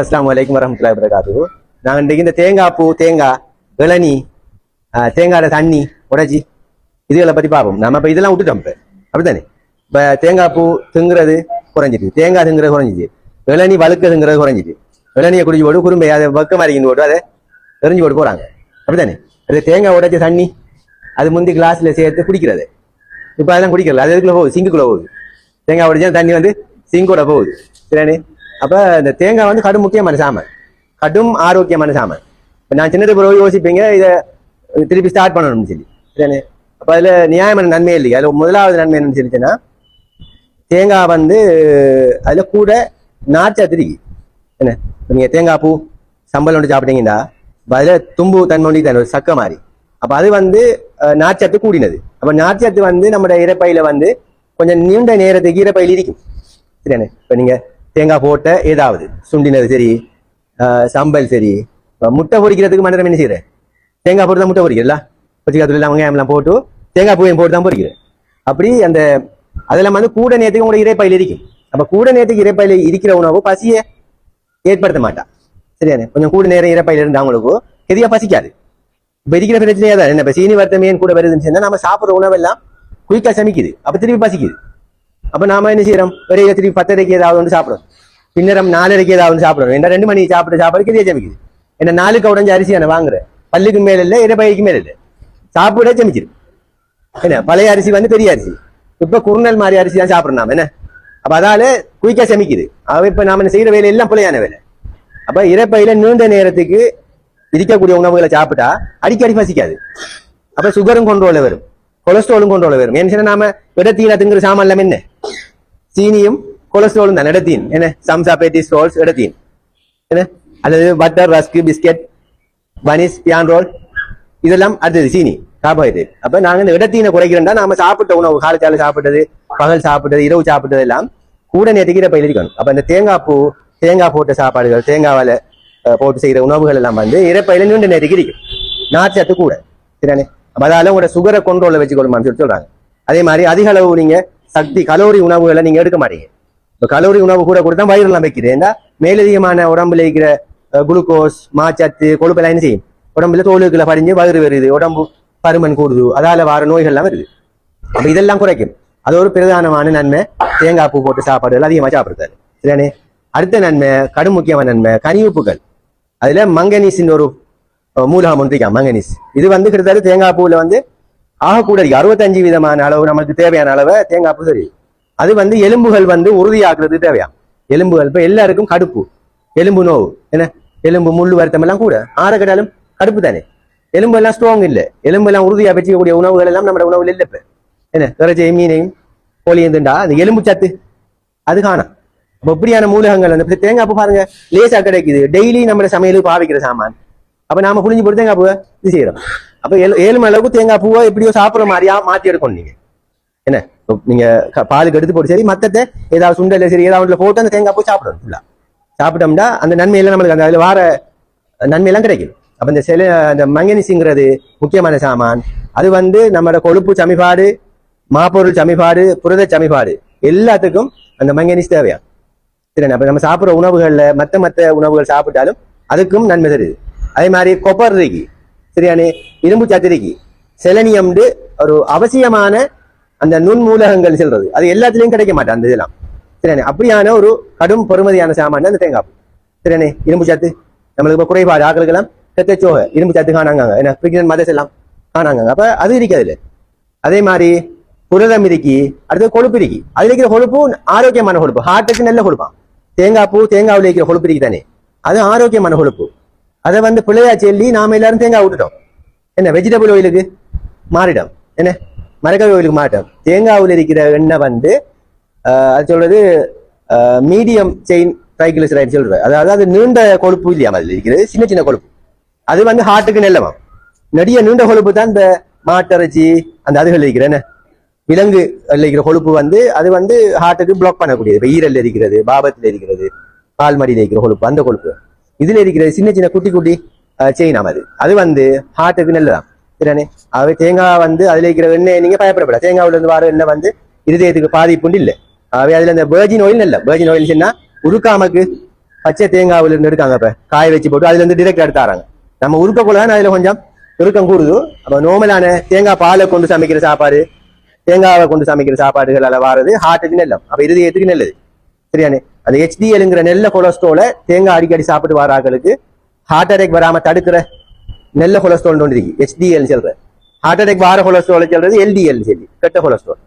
அஸ்லாம் வலைக்கம் வரமத்துல்லாஹி வரகாத்து நாங்கள் இன்றைக்கு இந்த தேங்காய் பூ தேங்காய் இளநி தேங்காய் தேங்காயோட தண்ணி உடைச்சி இதுகளை பற்றி பார்ப்போம். நம்ம இப்போ இதெல்லாம் விட்டுட்டோம் இப்போ. அப்படித்தானே? இப்போ தேங்காய் பூ திங்குறது குறைஞ்சிட்டு தேங்காய் திங்குறது குறைஞ்சிச்சு இளநி வழுக்க திங்குறது குறைஞ்சிட்டு இளநியை குடிச்சு போட்டு குறும்பை அதை பக்கம் மறைக்கின்னு போட்டு அதை எரிஞ்சு போட்டு போகிறாங்க அப்படித்தானே? அது தேங்காய் உடைச்ச தண்ணி அது முந்தி கிளாஸில் சேர்த்து குடிக்கிறது. இப்போ அதெல்லாம் குடிக்கல அது எதுக்குள்ள போகுது? சிங்குக்குள்ளே போகுது. தேங்காய் உடைச்சா தண்ணி வந்து சிங்கோட போகுது. சரியானே அப்போ இந்த தேங்காய் வந்து கடும் முக்கியமான சாமான். கடும் ஆரோக்கியமான சாமான். இப்போ நான் சின்னது பிறகு யோசிப்பீங்க இதை திருப்பி ஸ்டார்ட் பண்ணணும்னு சொல்லி. சரியானே அப்போ அதில் நியாயமான நன்மை இல்லையா? அதில் முதலாவது நன்மை என்னன்னு சொல்லிச்சுன்னா தேங்காய் வந்து அதில் கூட நார்ச்சத்து இருக்கு. என்ன? நீங்கள் நீங்க தேங்காய் பூ சம்பல் ஒன்று சாப்பிட்டீங்கன்னா அதில் அதுல தும்பு தன்மை ஒண்டி தன் சக்க மாதிரி. அப்போ அது வந்து நார்ச்சத்து கூடினது. அப்போ நார்ச்சத்து வந்து நம்மளோட இறப்பையில் வந்து கொஞ்சம் நீண்ட நேரத்துக்கு இறப்பையில் இருக்கும். சரியானே இப்போ நீங்க தேங்காய் போட்ட ஏதாவது சுண்டினது சரி சம்பல் சரி முட்டை பொரிக்கிறதுக்கு மண்டலம் என்ன செய்யறேன் தேங்காய் போட்டு தான் முட்டை பொரிக்கிறல? பச்சைக்காத்துல எல்லாம் வெங்காயம் எல்லாம் போட்டு தேங்காய் பூவையும் போட்டு தான் பொரிக்கிறேன். அப்படி அந்த அதெல்லாம் வந்து கூட நேரத்துக்கு உங்களோட இறைப்பையில் இருக்கும். அப்ப கூட நேரத்துக்கு இறைப்பையில் இருக்கிற உணவு பசியை ஏற்படுத்த மாட்டான் சரியானே கொஞ்சம் கூட நேரம் இறப்பையில் இருந்தா அவங்களுக்கு கெதியா பசிக்காது. இப்ப இருக்கிற பிரச்சனையா தான் என்ன இப்ப சீனி வர்த்தமையன் கூட வருதுன்னு சொன்னா நம்ம சாப்பிடுற உணவெல்லாம் குயிக்கா சமைக்குது. அப்ப திருப்பி பசிக்குது. அப்ப நாம என்ன செய்யறோம் ஒரே திருப்பி பத்தரைக்கு ஏதாவது ஒன்று சாப்பிடும் பின்னரம் நாலரைக்கு ஏதாவது ஒன்று சாப்பிடுறோம் என்ன ரெண்டு மணிக்கு சாப்பிட்டு சாப்பாடு கெதியா சமைக்குது என்ன நாலுக்கு உடஞ்ச அரிசி நான் வாங்குறேன் பல்லுக்கு மேல இல்ல இடப்பைக்கு மேல இல்ல சாப்பிட ஜமிச்சிரு என்ன பழைய அரிசி வந்து பெரிய அரிசி இப்ப குறுநல் மாதிரி அரிசி தான் சாப்பிடுறோம் நாம என்ன அப்ப அதால குயிக்கா சமைக்குது அவ இப்ப நாம செய்யற வேலை எல்லாம் பிள்ளையான வேலை அப்ப இறப்பையில நீண்ட நேரத்துக்கு இருக்கக்கூடிய உணவுகளை சாப்பிட்டா அடிக்கடி பசிக்காது அப்ப சுகரும் கொண்டோல வரும் கொலஸ்ட்ராலும் கொண்டோல வரும் ஏன்னு சொன்னா நாம இடத்தீன திங்கிற சாமான் எல்லாம் என்ன சீனியும் கொலஸ்ட்ராலும் தான். இடத்தீன் என்ன? சம்சா பேட்டிஸ் ரோல்ஸ் இடத்தீன் என்ன? அல்லது பட்டர் ரஸ்க் பிஸ்கெட் பனிஸ் பியான் ரோல் இதெல்லாம் அடுத்தது சீனி கார்போஹைட்ரேட் அப்ப நாங்க இந்த இடத்தீனை குறைக்கிறோம்னா நாம சாப்பிட்ட உணவு காலத்தால சாப்பிட்டது பகல் சாப்பிட்டது இரவு சாப்பிட்டது எல்லாம் கூட நேற்றுக்கு இறப்பையில் இருக்கணும் அப்ப இந்த தேங்காய் பூ தேங்காய் போட்ட சாப்பாடுகள் தேங்காவால போட்டு செய்கிற உணவுகள் எல்லாம் வந்து இறப்பையில நீண்ட நேரத்துக்கு இருக்கும் நார்ச்சத்து கூட. சரிதானே? அப்ப அதால உங்களோட சுகரை கொண்டோல வச்சுக்கொள்ளுமான்னு சொல்லி சொல்றாங்க. அதே மாதிரி அதிக அளவு நீங்க சக்தி கலோரி உணவுகளை நீங்க எடுக்க மாட்டீங்க. இப்போ கலோரி உணவு கூட கொடுத்தா வயிறுலாம் வைக்குது ஏன்னா மேலதிகமான உடம்புல இருக்கிற குளுக்கோஸ் மாச்சத்து கொழுப்பெல்லாம் என்ன செய்யும்? உடம்புல தோலுக்குள்ள படிஞ்சு வயிறு வருது உடம்பு பருமன் கூடுது அதால வர நோய்கள்லாம் வருது. அப்ப இதெல்லாம் குறைக்கும். அது ஒரு பிரதானமான நன்மை. தேங்காய் பூ போட்டு சாப்பாடுகள் அதிகமா சாப்பிடுறாரு சரியானே அடுத்த நன்மை கடும் முக்கியமான நன்மை கனிவுப்புகள் அதுல மங்கனீஸ்ன்னு ஒரு மூலகம் ஒன்று மங்கனீஸ் இது வந்து கிட்டத்தட்ட தேங்காய் பூவில் வந்து ஆகக்கூட அறுபத்தஞ்சு விதமான அளவு நமக்கு தேவையான அளவை தேங்காய் பூ சரி அது வந்து எலும்புகள் வந்து உறுதியாக்குறது தேவையா? எலும்புகள். இப்போ எல்லாருக்கும் கடுப்பு. எலும்பு நோவு. என்ன? எலும்பு முள்ளு வருத்தம் எல்லாம் கூட. ஆற கடாலும் கடுப்பு தானே. எலும்பு எல்லாம் ஸ்ட்ராங் இல்ல. எலும்பு எல்லாம் உறுதியா வச்சுக்கக்கூடிய உணவுகள் எல்லாம் நம்ம உணவுல இல்ல இப்போ. என்ன? இறைச்சியும் மீனையும் கோழியும் திண்டா அந்த எலும்பு சத்து. அது காணும். அப்போ இப்படியான மூலகங்கள் அந்த தேங்காய் பூ பாருங்க லேசா கிடைக்குது. டெய்லி நம்ம சமையலுக்கு பாவிக்கிற சாமான். அப்ப நாம புளிஞ்சு போட்டு தேங்காய் பூவை இது செய்யறோம். அப்ப ஏழு ஏழு மணி அளவுக்கு தேங்காய் பூவை எப்படியோ சாப்பிடுற மாதிரியா மாத்தி எடுக்கணும் நீங்க. என்ன? நீங்க பாலுக்கு எடுத்து போட்டு சரி மத்தத்தை ஏதாவது சுண்டல சரி ஏதாவது போட்டு அந்த தேங்காய் பூ சாப்பிடணும் ஃபுல்லா சாப்பிட்டோம்னா அந்த நன்மையெல்லாம் நம்மளுக்கு அந்த அதுல வார நன்மையெல்லாம் கிடைக்கும். அப்ப இந்த செல அந்த மங்கனிசிங்கிறது முக்கியமான சாமான். அது வந்து நம்மளோட கொழுப்பு சமிபாடு மாப்பொருள் சமிபாடு புரத சமிபாடு எல்லாத்துக்கும் அந்த மங்கனிஸ் தேவையா சரி அப்ப நம்ம சாப்பிடுற உணவுகள்ல மத்த மத்த உணவுகள் சாப்பிட்டாலும் அதுக்கும் நன்மை தருது. அதே மாதிரி கொப்பர் இருக்கு சரியானே? இரும்பு சத்து செலனியம் ஒரு அவசியமான அந்த நுண்மூலகங்கள் செல்றது. அது எல்லாத்துலயும் கிடைக்க மாட்டேன் அந்த இதெல்லாம். சரியானே? அப்படியான ஒரு கடும் பொறுமதியான சாமான் அந்த தேங்காய் பூ. சரியானே? இரும்பு சத்து. நம்மளுக்கு இப்ப குறைபாடு ஆக்களுக்கெல்லாம் கத்தச்சோக இரும்பு சத்து காணாங்க என்ன பிரிக்னன் மதர்ஸ் எல்லாம் காணாங்க அப்ப அது இருக்காது அதே மாதிரி புரதம் இருக்கி அடுத்து கொழுப்பு இருக்கி. அதுல இருக்கிற கொழுப்பு ஆரோக்கியமான கொழுப்பு. ஹார்ட்டுக்கு நல்ல கொழுப்பான் தேங்காய் பூ தேங்காவில் இருக்கிற கொழுப்பு இருக்கு தானே அது ஆரோக்கியமான கொழுப்பு. அதை வந்து பிள்ளையா சொல்லி நாம எல்லாரும் தேங்காய் விட்டுட்டோம் என்ன வெஜிடபிள் ஆயிலுக்கு மாறிடும் என்ன மரக்கறி ஆயிலுக்கு மாறிட்டோம். தேங்காவில் இருக்கிற எண்ணெய் வந்து ஆஹ், அது சொல்றது மீடியம் செயின் ட்ரைகிளிசரைட் சொல்றது. அதாவது அது நீண்ட கொழுப்பு இல்லையா அதில் இருக்கிறது. சின்ன சின்ன கொழுப்பு. அது வந்து ஹார்ட்டுக்கு நல்லவாம் நெடிய நீண்ட கொழுப்பு தான் இந்த மாட்டிறைச்சி அந்த அதுகள் இருக்கிற என்ன? விலங்கு இருக்கிற கொழுப்பு வந்து அது வந்து ஹார்ட்டுக்கு பிளாக் பண்ணக்கூடியது. இப்போ ஈரல் இருக்கிறது பாபத்தில் இருக்கிறது பால்மடியில் இருக்கிற கொழுப்பு அந்த கொழுப்பு. இதுல இருக்கிற சின்ன சின்ன குட்டி குட்டி செயினாம் அது அது வந்து ஹார்ட்டுக்கு நல்லதான் சரியானே அவை தேங்காய் வந்து அதுல இருக்கிற எண்ணெய் நீங்க பயப்படப்பட. தேங்காவுல இருந்து வர எண்ணெய் வந்து இருதயத்துக்கு பாதிப்புண்டு இல்லை. அவை அதுல இந்த வேர்ஜின் ஆயில் இல்ல வேர்ஜின் ஆயில் சொன்னா உருக்காமக்கு பச்சை தேங்காவுல இருந்து எடுக்காங்க இப்ப. காய வச்சு போட்டு அதுல இருந்து டிரெக்ட் எடுத்தாராங்க நம்ம உருக்கக்குள்ள தான் அதுல கொஞ்சம் உருக்கம் கூடுது. அப்ப நார்மலான தேங்காய் பாலை கொண்டு சமைக்கிற சாப்பாடு தேங்காவை கொண்டு சமைக்கிற சாப்பாடுகள் வாரது ஹார்ட்டுக்கு நல்லம். அப்ப இருதயத்துக்கு நல்லது. சரியானே? அந்த ஹெச்டிஎல்ங்கிற நெல்ல கொலஸ்ட்ரோலை தேங்காய் அடிக்கடி சாப்பிட்டு வராங்களுக்கு ஹார்ட் அட்டாக் வராம தடுக்கிற நெல்ல கொலஸ்ட்ரால் ஒன்று இருக்கு. ஹெச்டிஎல் சொல்ற. ஹார்ட் அட்டாக் வார கொலஸ்ட்ரால் சொல்றது எல்டிஎல் சொல்லி. கெட்ட கொலஸ்ட்ரால்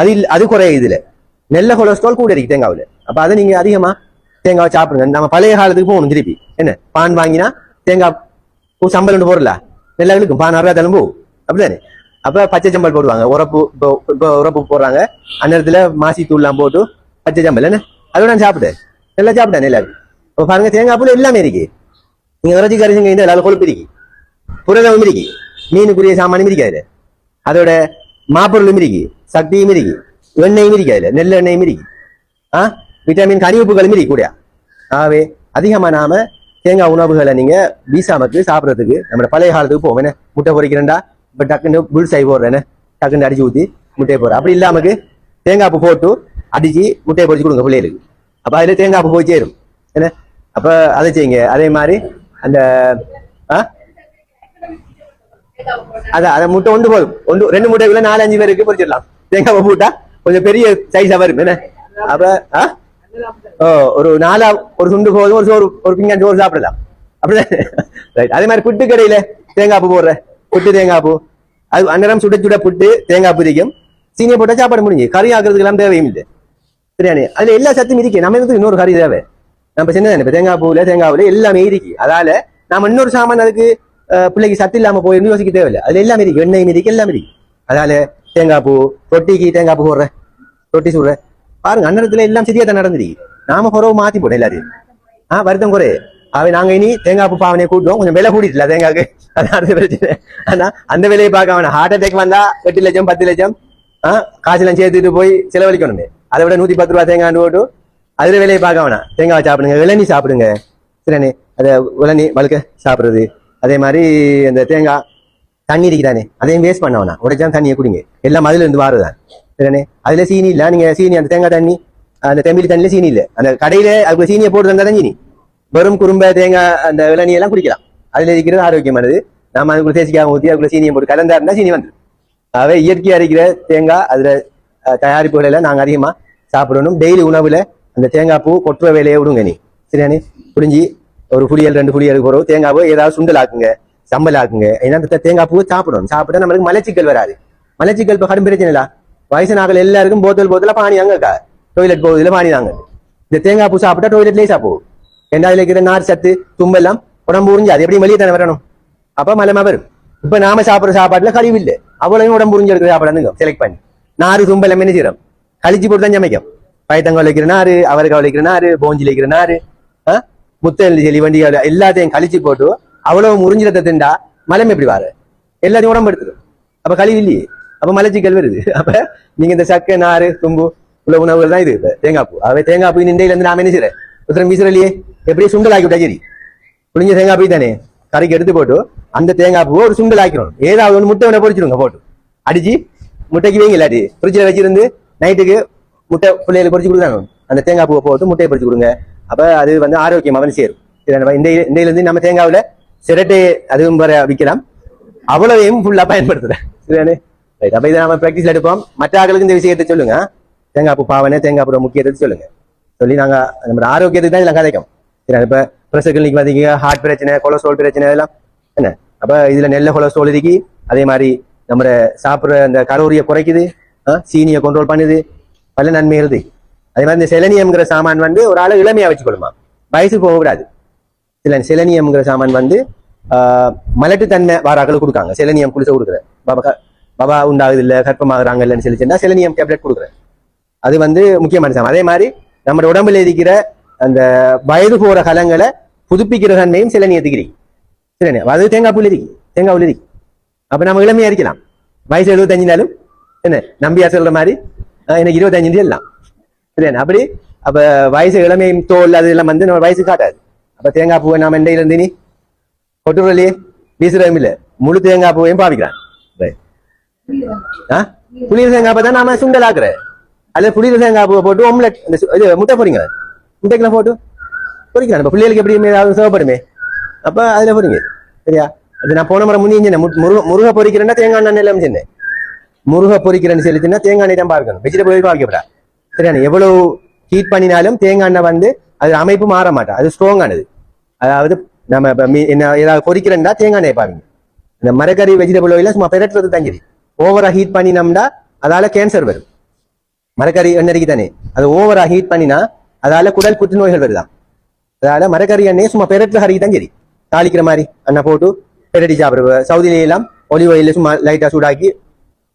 அது இல்ல அது குறைய இதுல. நெல்ல கொலஸ்ட்ரால் கூட இருக்கு தேங்காவுல. அப்ப அதை நீங்க அதிகமா தேங்காவை சாப்பிடுங்க. நம்ம பழைய காலத்துக்கு போகணும் திருப்பி. என்ன? பான் வாங்கினா தேங்காய் பூ சம்பல் ஒன்று போடல நெல்ல இழுக்கும். பான் அறுபது தலும் போகும். அப்படிதானே? அப்ப பச்சை சம்பல் போடுவாங்க. உரப்பு இப்போ இப்போ உரப்பு போடுறாங்க. அந்நேரத்துல மாசி தூள்லாம் போட்டு பச்சை ஜம்பல் என்ன அதோட நான் சாப்பிட்டேன் நல்லா சாப்பிட்டேன் எல்லாரும் இப்போ பாருங்க தேங்காய் பூல எல்லாமே இருக்கு நீங்க இறைச்சி கறி செஞ்சு எல்லாரும் கொழுப்பு இருக்கு புரதமும் இருக்கு மீனுக்குரிய சாமானும் இருக்காது அதோட மாப்பொருளும் இருக்கு சக்தியும் இருக்கு எண்ணெயும் இருக்காது நெல் எண்ணெயும் இருக்கு ஆ விட்டமின் கனிவுப்புகளும் இருக்கு கூட ஆகவே அதிகமா நாம தேங்காய் உணவுகளை நீங்க வீசாமக்கு சாப்பிட்றதுக்கு நம்ம பழைய காலத்துக்கு போவோம் என்ன முட்டை பொறிக்கிறேன்டா இப்ப டக்குன்னு புல்சாய் போடுறேன்னு டக்குன்னு அடிச்சு ஊற்றி முட்டையை போடுறேன் அப்படி இல்லாமக்கு தேங்காய் பூ போட்டு அடிச்சு முட்டையை பொரிச்சு கொடுங்க பிள்ளைகளுக்கு அப்ப அதுல தேங்காய் பூ போய் சேரும் என்ன அப்ப அதை செய்யுங்க அதே மாதிரி அந்த ஆ அதான் அதை முட்டை ஒன்று போதும் ஒன்று ரெண்டு முட்டைக்குள்ள நாலு அஞ்சு பேருக்கு பொரிச்சிடலாம் தேங்காய் பூ போட்டா கொஞ்சம் பெரிய சைஸா வரும் என்ன அப்ப ஆ ஓ ஒரு நாலா ஒரு சுண்டு போதும் ஒரு சோறு ஒரு பிங்கான் சோறு சாப்பிடலாம் அப்படிதான் ரைட் அதே மாதிரி புட்டு கடையில் தேங்காய் பூ போடுற புட்டு தேங்காய் பூ அது அன்னரம் சுட சுட புட்டு தேங்காய் பூரிக்கும் சீனியை போட்டா சாப்பாடு முடிஞ்சு கறி ஆக்குறதுக்கு எல்லாம் தேவையும் இல்லை சரியானே அதுல எல்லா சத்தும் இருக்கு. நம்ம எதுக்கு இன்னொரு கறி தேவை? நம்ம சின்னதானே இப்ப தேங்காய் பூல தேங்காவுல எல்லாமே இருக்கு. அதால நாம இன்னொரு சாமான் அதுக்கு பிள்ளைக்கு சத்து இல்லாம போயிருந்து யோசிக்க தேவையில்லை. அதுல எல்லாமே இருக்கு. எண்ணெய் இருக்கு எல்லாமே இருக்கு. அதால தேங்காய் பூ ரொட்டிக்கு தேங்காய் பூ போடுறேன். ரொட்டி சுடுற பாருங்க அன்னத்துல எல்லாம் சரியா தான் நடந்துருக்கு. நாம குறவு மாத்தி போட்டோம் எல்லாரையும் ஆஹ் வருத்தம் குறை. அவை நாங்க இனி தேங்காய் பூ பாவனையை கூட்டுவோம். கொஞ்சம் விலை கூட்டிட்டுல தேங்காய்க்கு. அதான் அடுத்த பிரச்சனை. ஆனா அந்த விலையை பார்க்க வேணாம். ஹார்ட் அட்டாக் வந்தா எட்டு லட்சம் பத்து லட்சம் ஆஹ் காசுலாம் சேர்த்துட்டு போய் செலவழிக்கணுமே. அதை விட நூத்தி பத்து ரூபா தேங்காய் போட்டு அதுல வேலையை பார்க்க வேணாம். தேங்காய் சாப்பிடுங்க இளநி சாப்பிடுங்க. சரிண்ணே அதை இளநி வழுக்க சாப்பிடுறது. அதே மாதிரி அந்த தேங்காய் தண்ணி இருக்குதானே அதையும் வேஸ்ட் பண்ண வேணாம். உடைச்சா தண்ணியை குடிங்க. எல்லாம் அதுல இருந்து வாருதான். சரிண்ணே அதுல சீனி இல்லை. நீங்க சீனி அந்த தேங்காய் தண்ணி அந்த தெம்பிலி தண்ணியில சீனி இல்லை. அந்த கடையில அதுக்கு சீனியை போட்டு தந்தா தான் சீனி. வெறும் குறும்ப தேங்காய் அந்த இளநீ எல்லாம் குடிக்கலாம். அதுல இருக்கிறது ஆரோக்கியமானது. நாம அதுக்குள்ள தேசிக்காக ஊற்றி அதுக்குள்ள சீனியை போட்டு கலந்தா இருந்தா சீனி வந்துடும் அவை இயற்கையா இருக்கிற தேங்காய் அதுல தயாரிப்புகள் எல்லாம் நாங்க அதிகமா சாப்பிடணும். டெய்லி உணவுல அந்த தேங்காய் பூ கொட்டுற வேலையை விடுங்க நீ. சரியானே புரிஞ்சு? ஒரு புளியல் ரெண்டு புளியல் போறோம் தேங்காய் பூ ஏதாவது சுண்டல் ஆக்குங்க சம்பல் ஆக்குங்க ஏன்னா அந்த தேங்காய் பூ சாப்பிடணும். சாப்பிட்டா நம்மளுக்கு மலச்சிக்கல் வராது. மலச்சிக்கல் இப்போ கடும் பிரச்சனை இல்ல. வயசுனாக்கள் எல்லாருக்கும் போத்தல் போத்தல பாணி அங்கக்கா டொய்லெட் போகுதுல பாணி தாங்க. இந்த தேங்காய் பூ சாப்பிட்டா டொய்லெட் லேசா போகும். ஏன்னா இருக்கிற நார் சத்து தும்பெல்லாம் உடம்பு உறிஞ்சு அது எப்படி வெளியே தானே வரணும்? அப்ப மலமா வரும். இப்ப நாம சாப்பிட்ற சாப்பாட்டில் கழிவு இல்ல. அவ்வளவு உடம்பு உறிஞ்சு எடுக்கிற சாப்பாடு செலக்ட் பண்ணி. நாறு தும்பெல்லாம் என்ன செய்யறோம் கழிச்சு போட்டு தான் சமைக்கும் பயத்தங்காய் வைக்கிற நாறு அவரைக்காய் வைக்கிற நாறு போஞ்சில் வைக்கிற நாறு முத்தல் செலி வண்டி எல்லாத்தையும் கழிச்சு போட்டு அவ்வளவு முறிஞ்சிடத்தை திண்டா மலம் எப்படி வாரு எல்லாத்தையும் உடம்பு எடுத்துரும் அப்ப கழிவு இல்லையே அப்ப மலச்சிக்கல் வருது அப்ப நீங்க இந்த சக்கை நாறு தும்பு உள்ள உணவுகள் தான் இது இப்ப தேங்காய் பூ அவை தேங்காய் பூ நின்றையில இருந்து நாம என்ன செய்யறேன் உத்தரம் வீசுறலையே எப்படியே சுண்டல் ஆக்கி விட்டா சரி புளிஞ்ச தேங்காய் பூ தானே கறிக்கு எடுத்து போட்டு அந்த தேங்காய் பூவை ஒரு சுண்டல் ஆக்கிடும் ஏதாவது ஒன்று முட்டை ஒன்று பொறிச்சிருங்க போட்டு அடிச்சு முட்டைக்கு வைங்க இல்லாட்டி ஃப்ரிட்ஜில் வச்சிருந்து நைட்டுக்கு முட்டை பிள்ளைகளுக்கு பொரிச்சு கொடுத்தாங்க அந்த தேங்காய் பூவை போட்டு முட்டையை பொறிச்சு கொடுங்க. அப்ப அது வந்து ஆரோக்கியம் வந்து சேரும். இதை நம்ம இந்த இந்தியிலேருந்து நம்ம தேங்காவில் சிரட்டை அதுவும் வர விற்கலாம். அவ்வளவையும் ஃபுல்லா பயன்படுத்துறேன். சரிதானே? ரைட் இதை நம்ம ப்ராக்டிஸில் எடுப்போம். மற்ற ஆக்களுக்கு இந்த விஷயத்தை சொல்லுங்க. தேங்காய் பூ பாவனை தேங்காய் பூ முக்கியத்தை சொல்லுங்க. சொல்லி நாங்க நம்ம ஆரோக்கியத்துக்கு தான் இதெல்லாம் கதைக்கும். சரி இப்போ ப்ரெஷர் கிளினிக் பார்த்தீங்க ஹார்ட் பிரச்சனை கொலஸ்ட்ரால் பிரச்சனை எல்லாம் என்ன? அப்போ இதுல நெல்ல கொலஸ்ட்ரால் இருக்கு. அதே மாதிரி நம்ம சாப்பிடுற அந்த கலோரியை குறைக்குது சீனியை கண்ட்ரோல் பண்ணுது பல நன்மை இருக்கு. அதே மாதிரி இந்த செலனியம்ங்கிற சாமான் வந்து ஒரு ஆளை இளமையாக வச்சுக்கொள்ளுமா? வயசு போகக்கூடாது. சில செலனியம்ங்கிற சாமான் வந்து ஆஹ், மலட்டுத்தன்மை வாராக்கள் கொடுக்காங்க. செலனியம் குளிச்ச கொடுக்குறேன் பாபா பபா பாபா உண்டாகுது இல்ல கற்பமாகறாங்க இல்லைன்னு சொல்லி சொன்னா செலனியம் டேப்லெட் கொடுக்குறேன். அது வந்து முக்கியமான சாமான். அதே மாதிரி நம்ம உடம்புல இருக்கிற அந்த வயது போற கலங்களை புதுப்பிக்கிற தன்மையும் செலனியத்துக்கு இருக்கு. அது தேங்காய் புள்ளி தேங்காய் புள்ளி அப்ப நம்ம இளமையா இருக்கலாம் வயசு எழுபத்தஞ்சுனாலும் என்ன நம்பியா சொல்ற மாதிரி எனக்கு இருபத்தஞ்சு எல்லாம் அப்படி அப்ப வயசு இளமையும் தோல் அது எல்லாம் வந்து நம்ம வயசு காட்டாது அப்ப தேங்காய் பூவை நாம எண்டையில இருந்து நீ கொட்டுறலையே வீசுறதும் இல்ல முழு தேங்காய் பூவையும் பாவிக்கிறான் Right. புளிய தேங்காய் பூ தான் நாம சுண்டல் ஆக்குற அல்லது புளிய தேங்காய் பூவை போட்டு ஒம்லெட் இந்த இது முட்டை பொறிங்க முட்டைக்கெல்லாம் போட்டு பொரிக்கலாம் இப்ப பிள்ளைகளுக்கு எப்படி ஏதாவது தேவைப்படுமே அப்ப அதுல பொறிங்க சரியா அது நான் போன முறை முந்தி சொன்னேன் முருக முருக பொறிக்கிறேன்னா தேங்காய் எண்ணெய் எல்லாம் செஞ்சேன். முருக பொறிக்கிறேன்னு சொல்லிச்சுன்னா தேங்காய் எண்ணெய் தான் பார்க்கணும். வெஜிடபிள் பார்க்கப்படா சரியான எவ்வளவு ஹீட் பண்ணினாலும் தேங்காய் எண்ணெய் வந்து அது அமைப்பு மாற மாட்டா அது ஸ்ட்ராங்கானது அதாவது நம்ம என்ன ஏதாவது பொறிக்கிறேன்டா தேங்காய் எண்ணெய் பாருங்க இந்த மரக்கறி வெஜிடபிள் ஆயில் சும்மா பெரட்டுறது தங்கிரி ஓவரா ஹீட் பண்ணினோம்னா அதால கேன்சர் வரும். மரக்கறி எண்ணெய்க்கு தானே? அது ஓவரா ஹீட் பண்ணினா அதால குடல் புற்றுநோய்கள் வருதான் அதால மரக்கறி எண்ணெய் சும்மா பெரட்டுற ஹரிக்கு தான் சரி தாளிக்கிற மாதிரி அண்ணா போட்டு பெரட்டி சாப்பிடுவோம் சவுதியில எல்லாம் ஒலிவ் ஆயில் சும்மா லைட்டா சூடாக்கி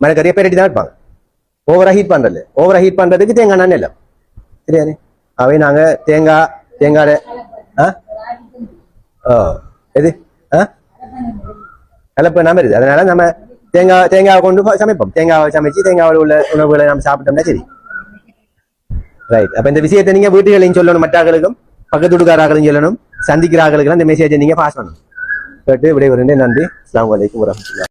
மரக்கறியை பெரட்டி தான் இருப்பாங்க ஓவரா ஹீட் பண்றது ஓவரா ஹீட் பண்றதுக்கு தேங்காய் நான் இல்லை சரியானே அவை நாங்க தேங்காய் தேங்காய் ஆ ஓ எது ஆ கலப்பு நாம இருக்குது அதனால நம்ம தேங்காய் தேங்காவை கொண்டு சமைப்போம் தேங்காவை சமைச்சு தேங்காவில் உள்ள உணவுகளை நம்ம சாப்பிட்டோம்னா சரி ரைட் அப்ப இந்த விஷயத்தை நீங்க வீட்டுகளையும் சொல்லணும் மற்றாக்களுக்கும் பக்கத்து வீட்டுக்காரர்களும் சொல்லணும் சந்திக்கிற இந்த மெசேஜை நீங்க பாஸ் பண்ணணும் கேட்டு விடைபெறுகிறேன். நன்றி. அஸ்ஸலாமு வலைக்கம் வரஹ்மத்துல்லாஹி.